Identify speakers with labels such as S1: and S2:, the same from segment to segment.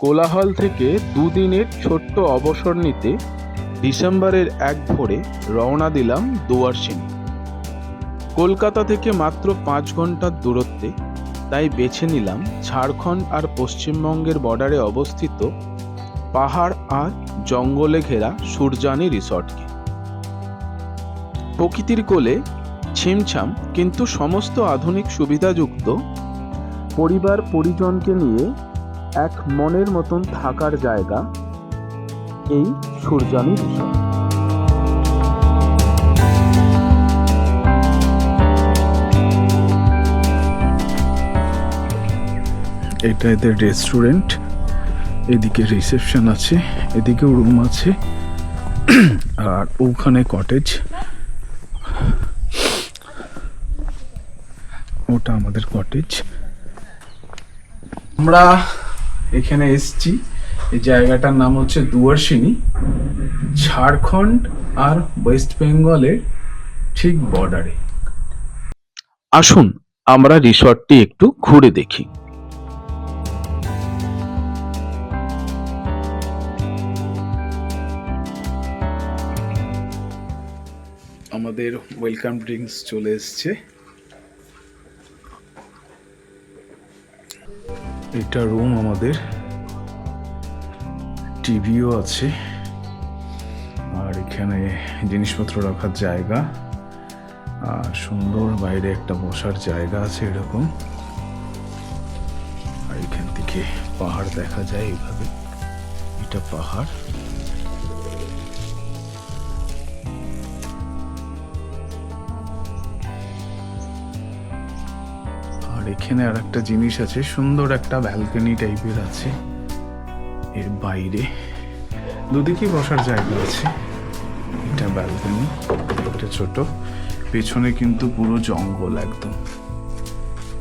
S1: কোলাহল থেকে দুদিনের ছোট্ট অবসর নিতে ডিসেম্বরের এক ভোরে রওনা দিলাম দুয়ারসিনি কলকাতা থেকে মাত্র পাঁচ ঘণ্টার দূরত্বে তাই বেছে নিলাম ঝাড়খণ্ড আর পশ্চিমবঙ্গের বর্ডারে অবস্থিত পাহাড় আর জঙ্গলে ঘেরা সূর্যানি রিসর্টকে। প্রকৃতির কোলে ছিমছাম কিন্তু সমস্ত আধুনিক সুবিধাযুক্ত পরিবার পরিজনকে নিয়ে এক মনের মতন থাকার জায়গা, এই সুরজানি রিসর্ট এটা এদের রেস্টুরেন্ট এদিকে রিসেপশন আছে এদিকেও রুম আছে, আর ওখানে কটেজ ওটা আমাদের কটেজ আমরা এখানে এসছি। এই জায়গাটার নাম হচ্ছে দুয়ারসিনি ঝাড়খণ্ড আর ওয়েস্ট বেঙ্গলের ঠিক বর্ডারে আসুন আমরা রিসর্টটি একটু ঘুরে দেখি। আমাদের ওয়েলকাম ড্রিঙ্কস চলে এসছে। এটা রুম আমাদের। টিভিও আছে। আর এখানে জিনিসপত্র রাখার জায়গা। আর সুন্দর বাইরে একটা বসার জায়গা আছে এরকম। আর এখান থেকে পাহাড় দেখা যায় এভাবে। এটা পাহাড়। আর এখানে আর একটা জিনিস আছে, সুন্দর একটা ব্যালকনি টাইপের আছে। এর বাইরে দুদিকে বসার জায়গা আছে। এটা ব্যালকনি একটা ছোট। পেছনে কিন্তু পুরো জঙ্গল একদম।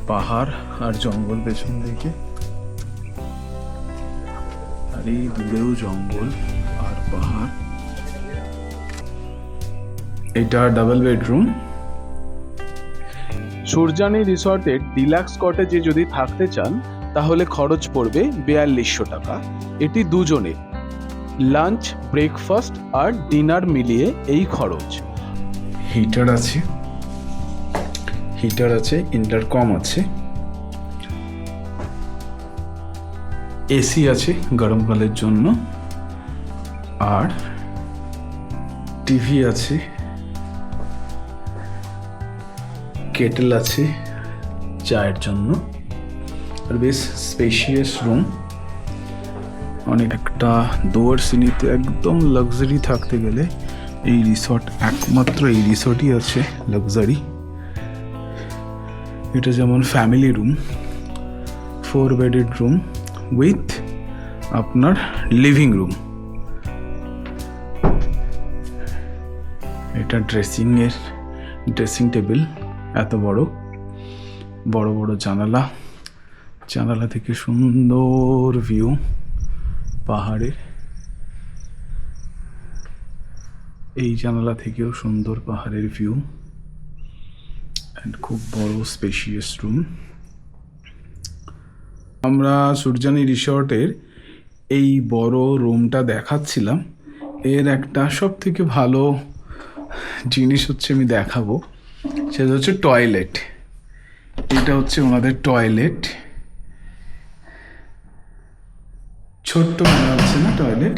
S1: পাহাড় আর জঙ্গল পেছন দিকে। আর এই দূরেও জঙ্গল আর পাহাড়। এটা ডাবল বেডরুম সুরজানি রিসর্টের ডিলাক্স কটেজে যদি থাকতে চান, তাহলে খরচ পড়বে বিয়াল্লিশশো টাকা। এটি দুজনে লাঞ্চ, ব্রেকফাস্ট আর ডিনার মিলিয়ে এই খরচ। হিটার আছে। হিটার আছে, ইন্টারকম আছে। এসি আছে গরমকালের জন্য। আর টিভি আছে। কেটেল আছে চায়ের জন্য। আর বেশ স্পেশিয়াস রুম অনেক একটা দোয়ার সিনিতে একদম লাক্সারি থাকতে গেলে এই রিসর্ট একমাত্র এই রিসর্টই আছে লাক্সারি এটা যেমন family room four bedded room with আপনার লিভিং রুম এটা ড্রেসিংয়ের ড্রেসিং টেবিল এত বড় বড় বড় জানালা জানালা থেকে সুন্দর ভিউ পাহাড়ের। এই জানালা থেকেও সুন্দর পাহাড়ের ভিউ অ্যান্ড খুব বড় স্পেশিয়াস রুম আমরা সূর্যানী রিসর্টের এই বড় রুমটা দেখাচ্ছিলাম। এর একটা সব থেকে ভালো জিনিস হচ্ছে আমি দেখাবো। সেটা হচ্ছে টয়লেট এটা হচ্ছে ওনাদের টয়লেট ছোট্ট মনে হচ্ছে না টয়লেট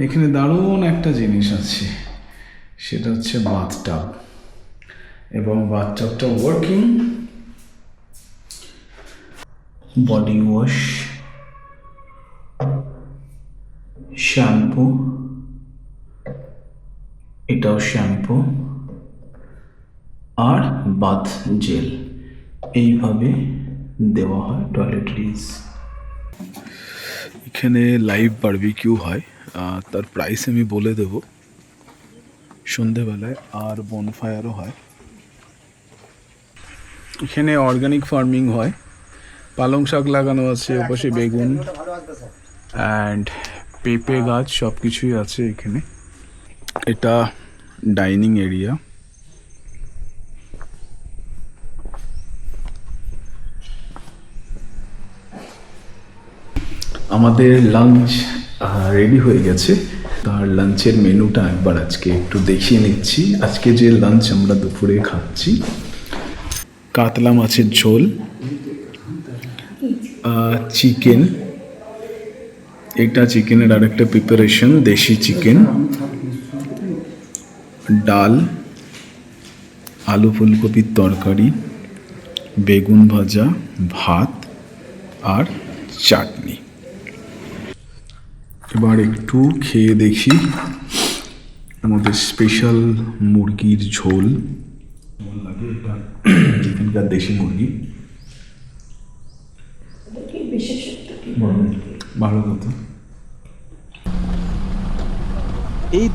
S1: এখানে দারুণ একটা জিনিস আছে। সেটা হচ্ছে বাথটাব এবং বাথটাবটা ওয়ার্কিং বডি ওয়াশ শ্যাম্পু এটাও শ্যাম্পু আর বাথ জেল। এইভাবে দেওয়া হয় টয়লেটরিজ এখানে লাইভ বারবিকিউ হয়। তার প্রাইস আমি বলে দেব। সন্ধেবেলায় আর বনফায়ারও হয়। এখানে অর্গানিক ফার্মিং হয়। পালং শাক লাগানো আছে, ওপাশে বেগুন অ্যান্ড পেঁপে গাছ সব কিছুই আছে এখানে। এটা ডাইনিং এরিয়া
S2: আমাদের লাঞ্চ রেডি হয়ে গেছে। তার লাঞ্চের মেনুটা একবার আজকে একটু দেখিয়ে নিচ্ছি। আজকে যে লাঞ্চ আমরা দুপুরে খাচ্ছি, কাতলা মাছের ঝোল চিকেন এটা চিকেনের আরেকটা প্রিপারেশন দেশি চিকেন ডাল, আলু ফুলকপির তরকারি, বেগুন ভাজা, ভাত আর চাটনি। এবার একটু খেয়ে দেখি আমাদের স্পেশাল মুরগির ঝোল। কেমন এখানকার দেশি মুরগি। ভালো কথা।
S1: এই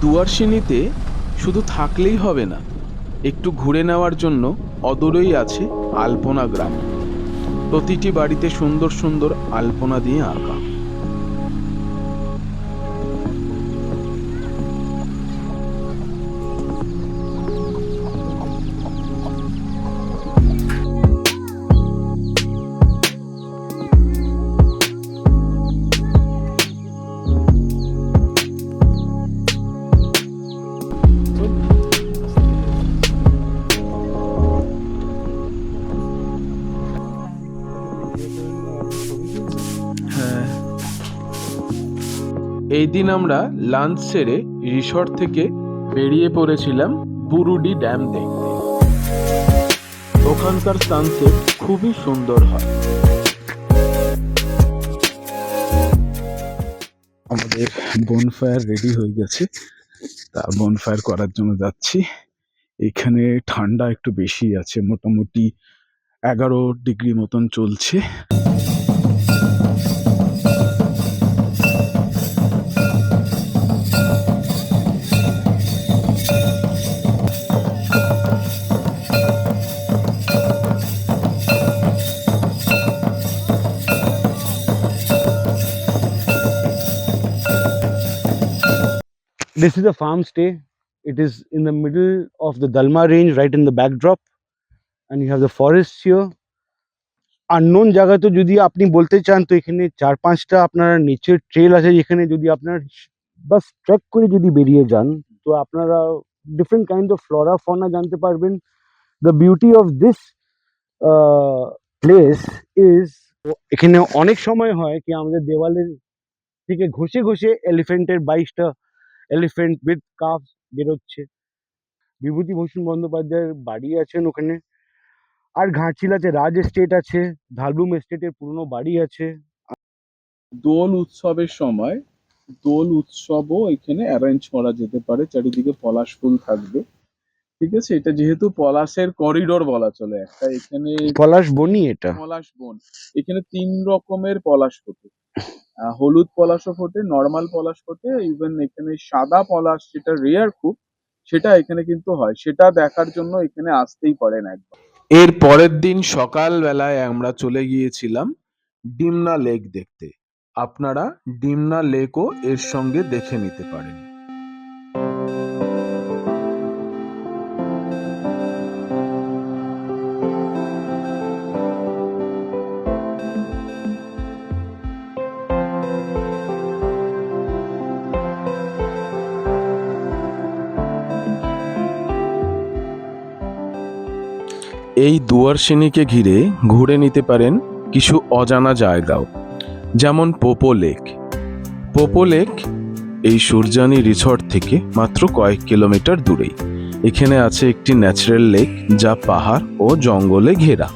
S1: শুধু থাকলেই হবে না, একটু ঘুরে নেওয়ার জন্য অদূরেই আছে আলপনা গ্রাম। প্রতিটি বাড়িতে সুন্দর সুন্দর আলপনা দিয়ে আঁকা। এই দিন আমরা লাঞ্চ সেরে রিসর্ট থেকে বেরিয়ে পড়েছিলাম বুরুডি ড্যাম দেখতে। ওখানকার সানসেট খুবই সুন্দর হয়।
S2: আমাদের বনফায়ার রেডি হয়ে গেছে। তা বনফায়ার করার জন্য যাচ্ছি। এখানে ঠান্ডা একটু বেশি আছে, মোটামুটি এগারো ডিগ্রি মতন চলছে।
S3: This is a farm stay. It is in the middle of the Dalma range, right in the backdrop, and you have the forests here. Unknown জায়গা তো যদি আপনি বলতে চান তো এখানে চার পাঁচটা আপনার নিচের ট্রেল আছে যেখানে যদি আপনার বাস ট্রেক করে যদি বেরিয়ে যান তো আপনারা different kind of flora fauna জানতে পারবেন the beauty of this place is এখানে অনেক সময় হয় কি আমাদের দেওয়ালের থেকে ঘষে ঘষে এলিফেন্টের বাইশটা এলিফেন্ট উইথ কাফ বেরোচ্ছে। বিভূতিভূষণ বন্দ্যোপাধ্যায়ের বাড়ি আছেন ওখানে। আর ঘাঁচিল আছে রাজ এস্টেট আছে ধালবুম এস্টেটের পুরনো বাড়ি আছে।
S1: দোল উৎসবের সময় দোল উৎসবও এখানে অ্যারেঞ্জ করা যেতে পারে চারিদিকে পলাশ ফুল থাকবে। ঠিক আছে এটা যেহেতু পলাশের করিডোর বলা চলে একটা এখানে
S3: পলাশ বনি এটা।
S1: পলাশ বন। এখানে তিন রকমের পলাশ ফোটে। আহ, হলুদ পলাশও ফোটে নরমাল পলাশ ফোটে ইভেন এখানে সাদা পলাশ যেটা রেয়ার খুব সেটা এখানে কিন্তু হয়। সেটা দেখার জন্য এখানে আসতেই পারেন একবার। এর পরের দিন সকালবেলায় আমরা চলে গিয়েছিলাম ডিমনা লেক দেখতে। আপনারা ডিমনা লেকও এর সঙ্গে দেখে নিতে পারেন। এই দুয়ারসিনিকে ঘিরে ঘুরে নিতে পারেন কিছু অজানা জায়গাও, যেমন পোপো লেক। পোপো লেক এই সূর্যানী রিসর্ট থেকে মাত্র কয়েক কিলোমিটার দূরেই। এখানে আছে একটি ন্যাচারাল লেক যা পাহাড় ও জঙ্গলে ঘেরা।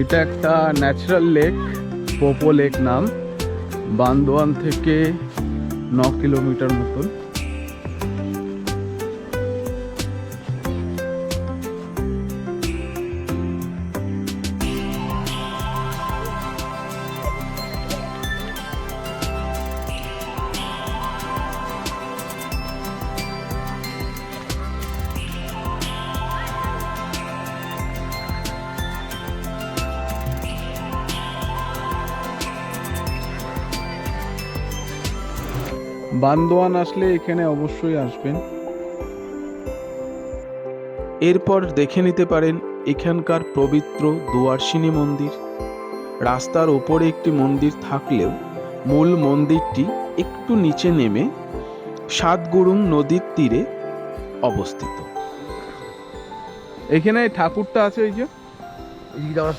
S1: এটা একটা ন্যাচারাল লেক, পোপো লেক নাম। বান্দোয়ান থেকে ন কিলোমিটার মতন। বান্দোয়ান আসলে এখানে অবশ্যই আসবেন। এরপর দেখে নিতে পারেন এখানকার পবিত্র দুয়ারসিনী মন্দির। রাস্তার ওপরে একটি মন্দির থাকলেও মূল মন্দিরটি একটু নিচে নেমে সাতগুরুং নদীর তীরে অবস্থিত। এখানে ঠাকুরটা আছে ওই যে?
S4: এই যাওয়ার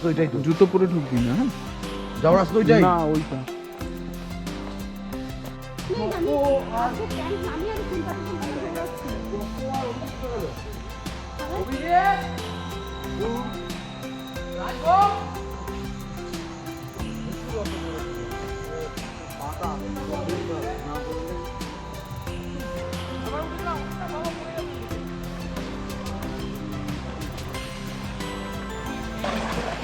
S4: রাস্তা ওইটাই তো
S1: জুতো পরে ঢুকবি না হ্যাঁ
S4: যাওয়ার রাস্তা ওইটাই
S1: না ওইটা এটা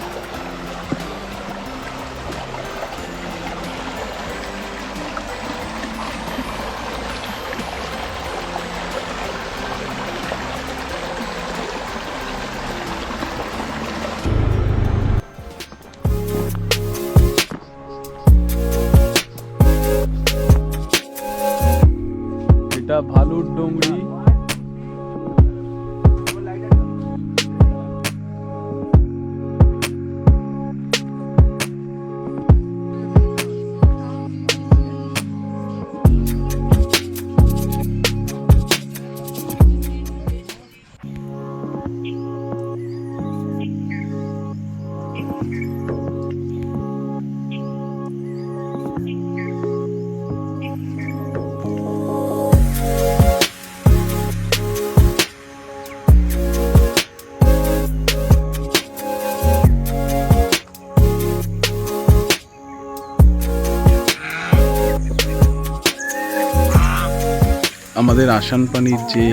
S2: আমাদের আসান পানির যে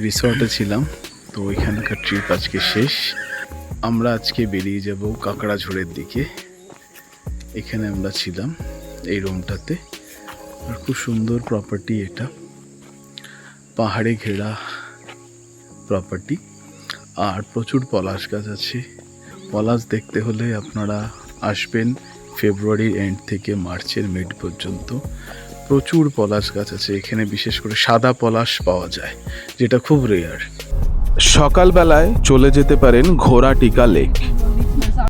S2: রিসর্টে ছিলাম, তো ওইখানকার ট্রিপ আজকে শেষ। আমরা আজকে বেরিয়ে যাব কাঁকড়াঝোড়ের দিকে। এখানে আমরা ছিলাম এই রুমটাতে আর খুব সুন্দর প্রপার্টি এটা। পাহাড়ে ঘেরা প্রপার্টি আর প্রচুর পলাশ গাছ আছে। পলাশ দেখতে হলে আপনারা আসবেন ফেব্রুয়ারির এন্ড থেকে মার্চের মিড পর্যন্ত। প্রচুর পলাশ গাছ আছে এখানে বিশেষ করে সাদা পলাশ পাওয়া যায় যেটা খুব রেয়ার
S1: সকালবেলায় চলে যেতে পারেন ঘোড়াটিকা লেক।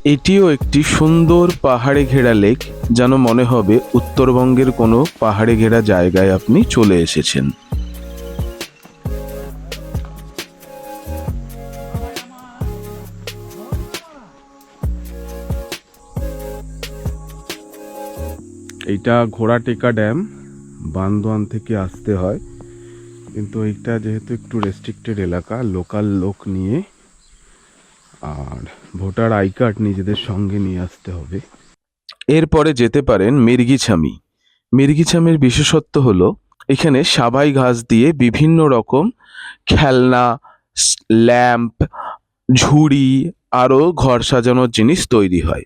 S1: এটিও একটি সুন্দর পাহাড়ে ঘেরা লেক যেন মনে হবে উত্তরবঙ্গের কোনো পাহাড়ে ঘেরা জায়গায় আপনি চলে এসেছেন। এইটা ঘোড়াটিকা ড্যাম। বান্দোয়ান থেকে আসতে হয়। কিন্তু এইটা যেহেতু একটু রেস্ট্রিক্টেড এলাকা লোকাল লোক নিয়ে, আর ভোটার আই কার্ড নিজেদের সঙ্গে নিয়ে আসতে হবে। এরপরে যেতে পারেন মির্গিছামি। মির্গিছামির বিশেষত্ব হলো, এখানে সাবাই ঘাস দিয়ে বিভিন্ন রকম খেলনা ল্যাম্প, ঝুড়ি, আরও ঘর সাজানোর জিনিস তৈরি হয়।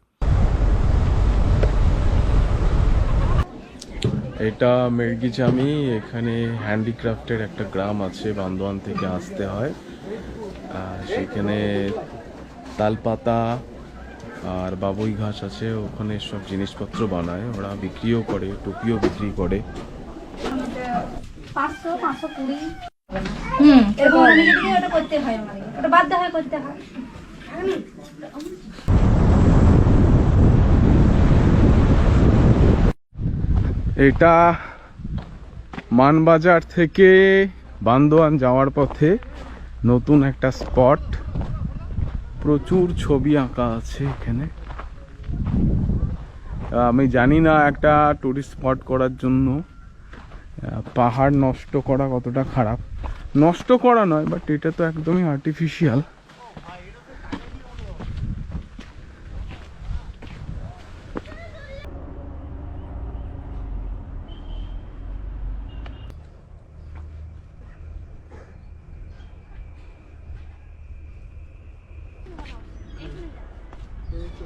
S1: এটা মেরগিচামি এখানে হ্যান্ডিক্রাফটের একটা গ্রাম আছে বান্দোয়ান থেকে আসতে হয়। আর সেখানে তালপাতা আর বাবুই ঘাস আছে ওখানে সব জিনিসপত্র বানায়। ওরা বিক্রিও করে টুপিও বিক্রি করে।
S5: হুম। এরকম করতে হয় আমাদের। ওটা বাধ্য হয় করতে হয়।
S1: এটা মানবাজার থেকে বান্দোয়ান যাওয়ার পথে নতুন একটা স্পট। প্রচুর ছবি আঁকা আছে এখানে। আমি জানি না একটা টুরিস্ট স্পট করার জন্য পাহাড় নষ্ট করা কতটা খারাপ। নষ্ট করা নয় বাট এটা তো একদমই আর্টিফিশিয়াল 在走。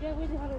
S1: 该回去还？了。